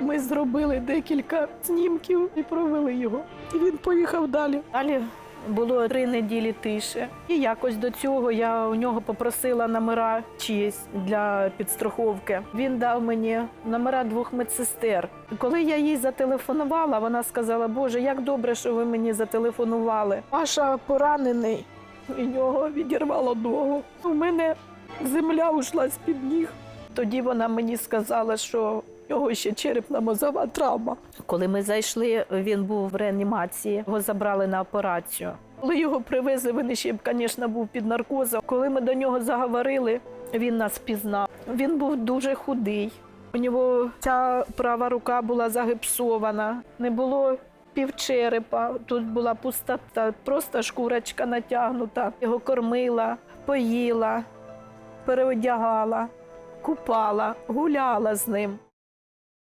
Ми зробили декілька знімків і провели його. І він поїхав далі. Далі було три неділі тиші. І якось до цього я у нього попросила номера чиїсь для підстраховки. Він дав мені номера двох медсестер. Коли я їй зателефонувала, вона сказала: Боже, як добре, що ви мені зателефонували. Паша поранений, і нього відірвало ногу. У мене земля ушла з-під ніг. Тоді вона мені сказала, що в нього ще черепно-мозова травма. Коли ми зайшли, він був в реанімації, його забрали на операцію. Коли його привезли, він ще, звісно, був під наркозом. Коли ми до нього заговорили, він нас пізнав. Він був дуже худий. У нього ця права рука була загипсована, не було півчерепа, тут була пустота, просто шкурочка натягнута. Його кормила, поїла, переодягала, купала, гуляла з ним.